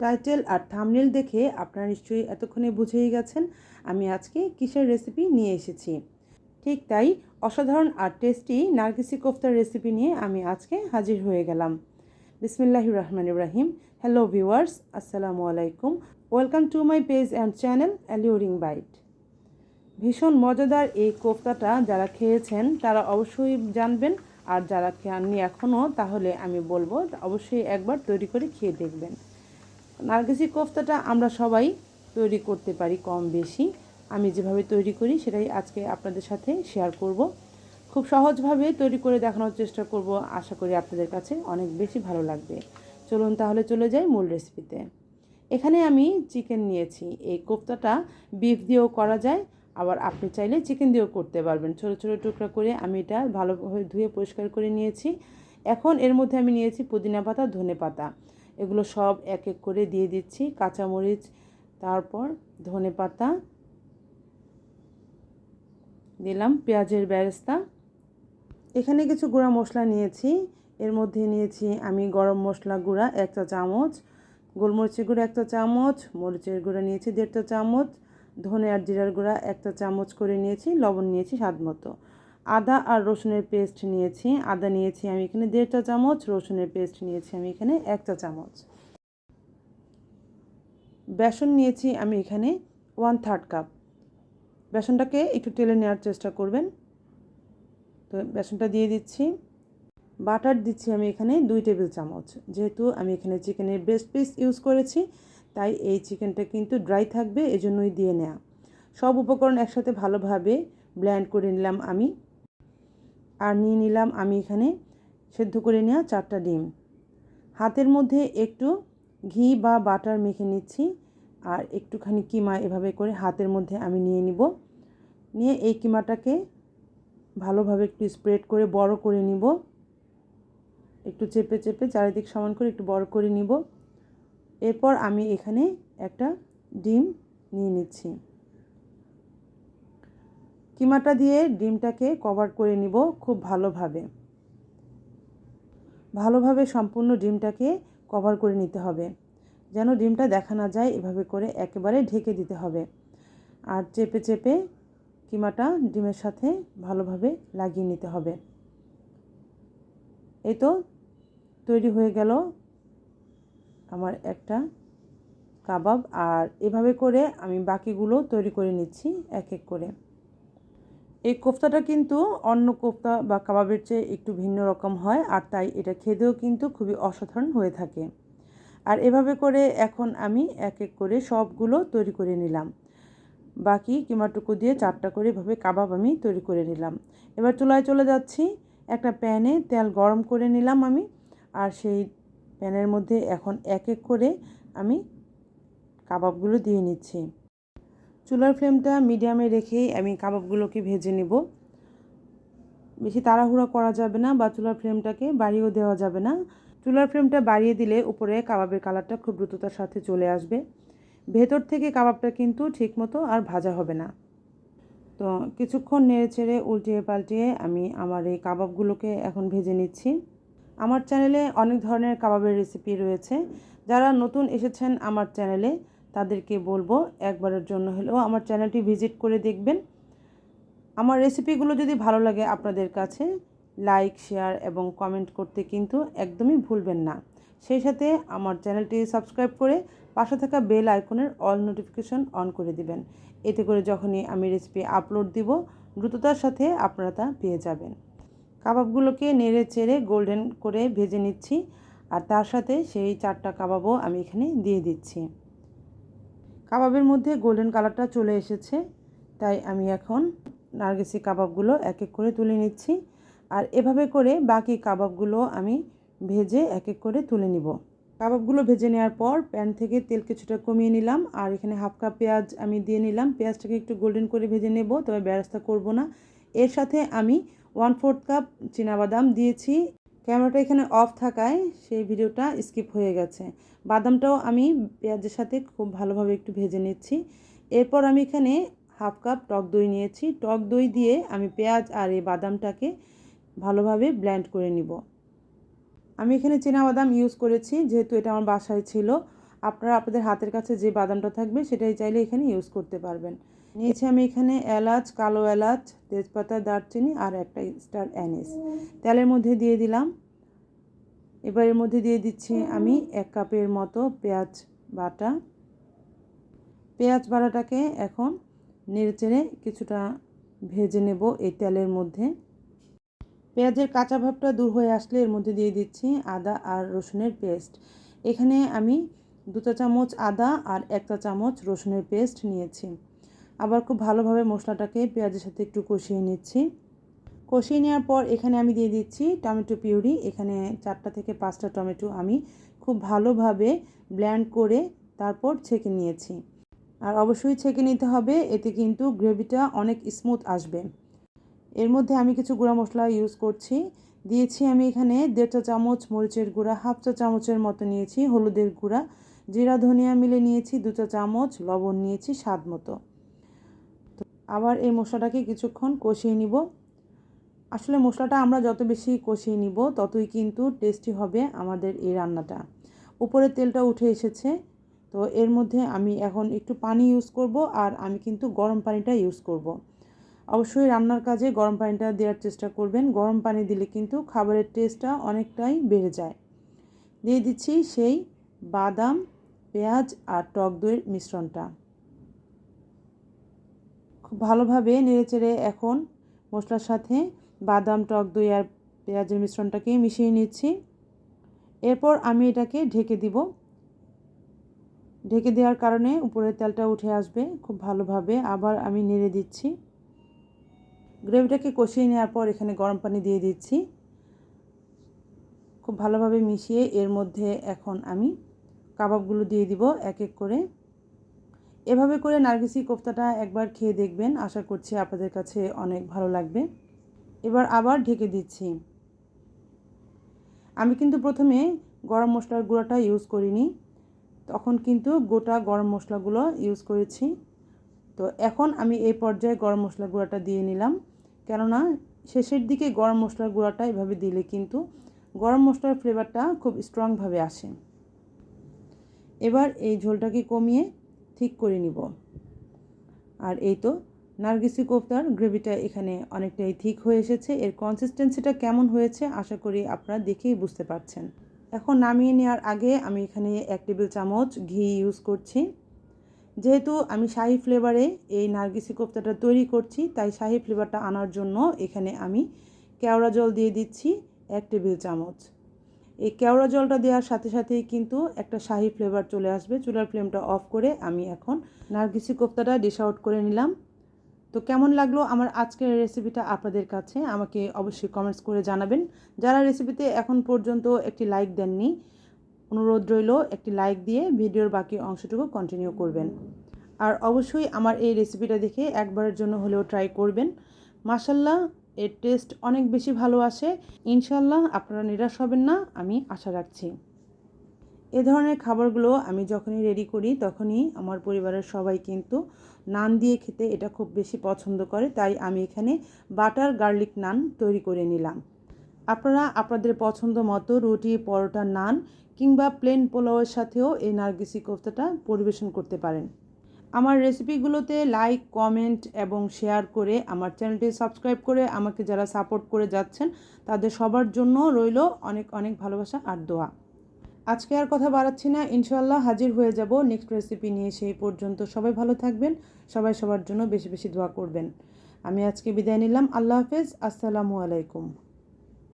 Title আর thumbnail দেখে আপনারা নিশ্চয়ই এতক্ষণে বুঝেই গেছেন, আমি আজকে কিসের রেসিপি নিয়ে এসেছি। ঠিক তাই অসাধারণ আর টেস্টি নার্গিসি কোফতার রেসিপি নিয়ে আমি আজকে হাজির হয়ে গেলাম। বিসমিল্লাহির রহমান ইব্রাহিম হ্যালো ভিউয়ার্স আসসালামু আলাইকুম। Welcome to my page and channel alluring bite ভীষণ মজাদার এই কোফতাটা যারা খেয়েছেন, তারা অবশ্যই জানবেন। আর যারা খাননি এখনও, তাহলে আমি বলব অবশ্যই একবার তৈরি করে খেয়ে দেখবেন। নার্গিসি কোফতাটা আমরা সবাই তৈরি করতে পারি কম বেশি। আমি যেভাবে তৈরি করি সেটাই আজকে আপনাদের সাথে শেয়ার করব। খুব সহজভাবে তৈরি করে দেখানোর চেষ্টা করব। আশা করি আপনাদের কাছে অনেক বেশি ভালো লাগবে। চলুন তাহলে চলে যাই মূল রেসিপিতে এখানে আমি চিকেন নিয়েছি। এই কোফতাটা বিফ দিয়েও করা যায়। আবার আপনি চাইলে চিকেন দিয়েও করতে পারবেন। ছোটো ছোটো টুকরা করে আমি এটা ভালোভাবে ধুয়ে পরিষ্কার করে নিয়েছি। এখন এর মধ্যে আমি নিয়েছি পুদিনা পাতা, ধনে পাতা। এগুলো সব এক এক করে দিয়ে দিচ্ছি। কাঁচামরিচ, তারপর ধনে পাতা দিলাম, পেঁয়াজের বেরেস্তা। এখানে কিছু গুঁড়া মশলা নিয়েছি। এর মধ্যে নিয়েছি আমি গরম মশলা গুঁড়া একটা চামচ, গোলমরিচের গুঁড়া একটা চামচ, মরিচের গুঁড়া নিয়েছি দেড়টা চামচ, ধনে আর জিরার গুঁড়া একটা চামচ করে নিয়েছি, লবণ নিয়েছি স্বাদ মতো। আদা আর রসুনের পেস্ট নিয়েছি। আদা নিয়েছি আমি এখানে দেড়টা চামচ, রসুনের পেস্ট নিয়েছি আমি এখানে একটা চামচ। বেসন নিয়েছি আমি এখানে ওয়ান থার্ড কাপ। বেসনটাকে একটু টেলে নেওয়ার চেষ্টা করবেন। তো বেসনটা দিয়ে দিচ্ছি। বাটার দিচ্ছি আমি এখানে দুই টেবিল চামচ। যেহেতু আমি এখানে চিকেনের বেস্ট পিস ইউজ করেছি, তাই এই চিকেনটা কিন্তু ড্রাই থাকবে, এজন্যই দিয়ে নেওয়া সব উপকরণ একসাথে ভালোভাবে ব্ল্যান্ড করে নিলাম আমি। আর নিয়ে নিলাম আমি এখানে সেদ্ধ করে নেওয়া চারটা ডিম। হাতের মধ্যে একটু ঘি বা বাটার মেখে নিচ্ছি আর একটুখানি কিমা এভাবে করে হাতের মধ্যে আমি নিয়ে নিব। নিয়ে এই কিমাটাকে ভালোভাবে একটু স্প্রেড করে বড় করে নিব। একটু চেপে চেপে চারিদিক সমান করে একটু বড় করে নিব। এরপর আমি এখানে একটা ডিম নিয়ে নিচ্ছি। কিমাটা দিয়ে ডিমটাকে কভার করে নিব খুব ভালোভাবে। ভালোভাবে সম্পূর্ণ ডিমটাকে কভার করে নিতে হবে। যেন ডিমটা দেখা না যায়, এভাবে করে একেবারে ঢেকে দিতে হবে। আর চেপে চেপে কিমাটা ডিমের সাথে ভালোভাবে লাগিয়ে নিতে হবে। এই তো তৈরি হয়ে গেল আমার একটা কাবাব। আর এভাবে করে আমি বাকিগুলো তৈরি করে নিচ্ছি এক এক করে। এই কোফতাটা কিন্তু অন্য কোফতা বা কাবাবের চেয়ে একটু ভিন্ন রকম হয় আর তাই এটা খেতেও কিন্তু খুবই অসাধারণ হয়ে থাকে। আর এভাবে করে এখন আমি এক এক করে সবগুলো তৈরি করে নিলাম। বাকি কিমাটুকু দিয়ে চারটা করে এভাবে কাবাব আমি তৈরি করে নিলাম। এবার চুলায় চলে যাচ্ছি, একটা প্যানে তেল গরম করে নিলাম আমি আর সেই প্যানের মধ্যে এখন এক এক করে আমি কাবাবগুলো দিয়ে নিচ্ছি। চুলার ফ্লেমটা মিডিয়ামে রেখেই আমি কাবাবগুলোকে ভেজে নেব। বেশি তাড়াহুড়া করা যাবে না বা চুলার ফ্লেমটাকে বাড়িয়েও দেওয়া যাবে না। চুলার ফ্লেমটা বাড়িয়ে দিলে উপরে কাবাবের কালারটা খুব দ্রুততার সাথে চলে আসবে। ভেতর থেকে কাবাবটা কিন্তু ঠিকমতো আর ভাজা হবে না। তো কিছুক্ষণ নেড়ে ছেড়ে উল্টিয়ে পাল্টিয়ে আমি আমার এই কাবাবগুলোকে এখন ভেজে নিচ্ছি। আমার চ্যানেলে অনেক ধরনের কাবাবের রেসিপি রয়েছে। যারা নতুন এসেছেন আমার চ্যানেলে তাদেরকে বলব একবারের জন্য হলেও আমার চ্যানেলটি ভিজিট করে দেখবেন। আমার রেসিপিগুলো যদি ভালো লাগে আপনাদের কাছে, লাইক, শেয়ার এবং কমেন্ট করতে কিন্তু একদমই ভুলবেন না। সেই সাথে আমার চ্যানেলটি সাবস্ক্রাইব করে পাশে থাকা বেল আইকনের অল নোটিফিকেশন অন করে দিবেন। এতে করে যখনই আমি রেসিপি আপলোড দিব, দ্রুততার সাথে আপনারা তা পেয়ে যাবেন। কাবাবগুলোকে নেড়ে চেড়ে গোল্ডেন করে ভেজে নিচ্ছি আর তার সাথে সেই চারটা কাবাবও আমি এখানে দিয়ে দিচ্ছি। কাবাবের মধ্যে গোল্ডেন কালারটা চলে এসেছে, তাই আমি এখন নার্গেসি কাবাবগুলো এক এক করে তুলে নিচ্ছি। আর এভাবে করে বাকি কাবাবগুলো আমি ভেজে এক এক করে তুলে নিব। কাবাবগুলো ভেজে নেওয়ার পর প্যান থেকে তেল কিছুটা কমিয়ে নিলাম, আর এখানে হাফ কাপ পেঁয়াজ আমি দিয়ে নিলাম। পেঁয়াজটাকে একটু গোল্ডেন করে ভেজে নেব, তবে ব্যবস্থা করব না। এর সাথে আমি ওয়ান ফোর্থ কাপ বাদাম দিয়েছি ক্যামেরাটা এখানে অফ থাকায় সেই ভিডিওটা স্কিপ হয়ে গেছে। বাদামটাও আমি পেঁয়াজের সাথে খুব ভালোভাবে একটু ভেজে নিচ্ছি। এরপর আমি এখানে হাফ কাপ টক দই নিয়েছি। টক দই দিয়ে আমি পেঁয়াজ আর এই বাদামটাকে ভালোভাবে ব্ল্যান্ড করে নিব। আমি এখানে বাদাম ইউজ করেছি, যেহেতু এটা আমার বাসায় ছিল। আপনারা আপনাদের হাতের কাছে যে বাদামটা থাকবে, সেটাই চাইলে এখানে ইউজ করতে পারবেন। নিয়েছি আমি এখানে এলাচ, কালো এলাচ, তেজপাতা, দারচিনি আর একটা স্টার অ্যানিস তেলের মধ্যে দিয়ে দিলাম। এবার এর মধ্যে দিয়ে দিচ্ছি আমি এক কাপের মতো পেঁয়াজ বাটা। পেঁয়াজ বাটাটাকে এখন নেড়েচেড়ে কিছুটা ভেজে নেব এই তেলের মধ্যে। পেঁয়াজের কাঁচা ভাবটা দূর হয়ে আসলে এর মধ্যে দিয়ে দিচ্ছি আদা আর রসুনের পেস্ট। এখানে আমি দু চা চামচ আদা আর একটা চামচ রসুনের পেস্ট নিয়েছি। আবার খুব ভালোভাবে মশলাটাকে পেঁয়াজের সাথে একটু কষিয়ে নিচ্ছি। কষিয়ে নেওয়ার পর এখানে আমি দিয়ে দিচ্ছি টমেটো পিউরি। এখানে চারটা থেকে পাঁচটা টমেটো আমি খুব ভালোভাবে ব্ল্যান্ড করে তারপর ছেঁকে নিয়েছি। আর অবশ্যই ছেঁকে নিতে হবে, এতে কিন্তু গ্রেভিটা অনেক স্মুথ আসবে। এর মধ্যে আমি কিছু গুঁড়া মশলা ইউজ করছি। দিয়েছি আমি এখানে দেড় চা চামচ মরিচের গুঁড়া, হাফ চা চামচের মতো নিয়েছি হলুদের গুঁড়া, জিরা, ধনিয়া মিলে নিয়েছি দু চা চামচ, লবণ নিয়েছি স্বাদ মতো। আবার এই মশলাটাকে কিছুক্ষণ কষিয়ে নিব। আসলে মশলাটা আমরা যত বেশি কষিয়ে নিব, ততই কিন্তু টেস্টি হবে আমাদের এই রান্নাটা। উপরে তেলটা উঠে এসেছে, তো এর মধ্যে আমি এখন একটু পানি ইউজ করব আর আমি কিন্তু গরম পানিটা ইউজ করব। অবশ্যই রান্নার কাজে গরম পানিটা দেওয়ার চেষ্টা করবেন। গরম পানি দিলে কিন্তু খাবারের টেস্টটা অনেকটাই বেড়ে যায়। দিয়ে দিচ্ছি সেই বাদাম, পেঁয়াজ আর টক দইয়ের মিশ্রণটা। খুব ভালোভাবে নেড়েচেড়ে এখন মশলার সাথে বাদাম, টক দই আর পেঁয়াজের মিশ্রণটাকে মিশিয়ে নিচ্ছি। এরপর আমি এটাকে ঢেকে দিব। ঢেকে দেওয়ার কারণে উপরের তেলটা উঠে আসবে, খুব ভালোভাবে আবার আমি নেড়ে দিচ্ছি। গ্রেভিটাকে কষিয়ে নেওয়ার পর এখানে গরম পানি দিয়ে দিচ্ছি। খুব ভালোভাবে মিশিয়ে এর মধ্যে এখন আমি কাবাবগুলো দিয়ে দিব এক এক করে। এভাবে করে নার্গিসি কোফতাটা একবার খেয়ে দেখবেন। আশা করছি আপনাদের কাছে অনেক ভালো লাগবে। এবার আবার ঢেকে দিচ্ছি। আমি কিন্তু প্রথমে গরম মশলার গুঁড়োটা ইউজ করিনি। তখন কিন্তু গোটা গরম মশলাগুলো ইউজ করেছি। তো এখন আমি এই পর্যায়ে গরম মশলা গুঁড়াটা দিয়ে নিলাম। কেননা শেষের দিকে গরম মশলার গুঁড়াটা এভাবে দিলে কিন্তু গরম মশলার ফ্লেভারটা খুব স্ট্রংভাবে আসে। এবার এই ঝোলটাকে কমিয়ে ঠিক করে নিব। আর এই তো নার্গিসি কোফতার গ্রেভিটা এখানে অনেকটাই ঠিক হয়ে এসেছে। এর কনসিস্টেন্সিটা কেমন হয়েছে আশা করি আপনারা দেখেই বুঝতে পারছেন। এখন নামিয়ে নেওয়ার আগে আমি এখানে এক টেবিল চামচ ঘি ইউজ করছি। যেহেতু আমি শাহি ফ্লেভারে এই নার্গিসি কোফতাটা তৈরি করছি, তাই শাহি ফ্লেভারটা আনার জন্য এখানে আমি কেওড়া জল দিয়ে দিচ্ছি এক টেবিল চামচ। এই কেওড়া জলটা দেওয়ার সাথে সাথেই কিন্তু একটা শাহি ফ্লেভার চলে আসবে। চুলার ফ্লেমটা অফ করে আমি এখন নার্গিসি কোফতাটা ডিশ আউট করে নিলাম। তো কেমন লাগল আমার আজকের রেসিপিটা আপনাদের কাছে? আমাকে অবশ্যই কমেন্টস করে জানাবেন। যারা রেসিপিতে এখন পর্যন্ত একটি লাইক দেননি, অনুরোধ রইল একটি লাইক দিয়ে ভিডিওর বাকি অংশটুকু কন্টিনিউ করবেন। আর অবশ্যই আমার এই রেসিপিটা দেখে একবারের জন্য হলেও ট্রাই করবেন। মাসাল্লাহ এর টেস্ট অনেক বেশি ভালো আসে। ইনশাল্লাহ আপনারা নিরাশ হবেন না, আমি আশা রাখছি। এ ধরনের খাবারগুলো আমি যখনই রেডি করি, তখনই আমার পরিবারের সবাই কিন্তু নান দিয়ে খেতে এটা খুব বেশি পছন্দ করে, তাই আমি এখানে বাটার গার্লিক নান তৈরি করে নিলাম। আপনারা আপনাদের পছন্দ মতো রুটি, পরোটা, নান কিংবা প্লেন পোলাওয়ের সাথেও এই নার্গিসি কোফতাটা পরিবেশন করতে পারেন। আমার রেসিপিগুলোতে লাইক কমেন্ট এবং শেয়ার করে আমার চ্যানেলটি সাবস্ক্রাইব করে আমাকে যারা সাপোর্ট করে যাচ্ছেন, তাদের সবার জন্য রইল অনেক অনেক ভালোবাসা আর দোয়া। আজকে আর কথা বাড়াচ্ছি না ইনশাল্লাহ হাজির হয়ে যাব নেক্সট রেসিপি নিয়ে সেই পর্যন্ত। সবাই ভালো থাকবেন, সবাই সবার জন্য বেশি বেশি দোয়া করবেন। আমি আজকে বিদায় নিলাম, আল্লাহ হাফেজ, আসসালামু আলাইকুম।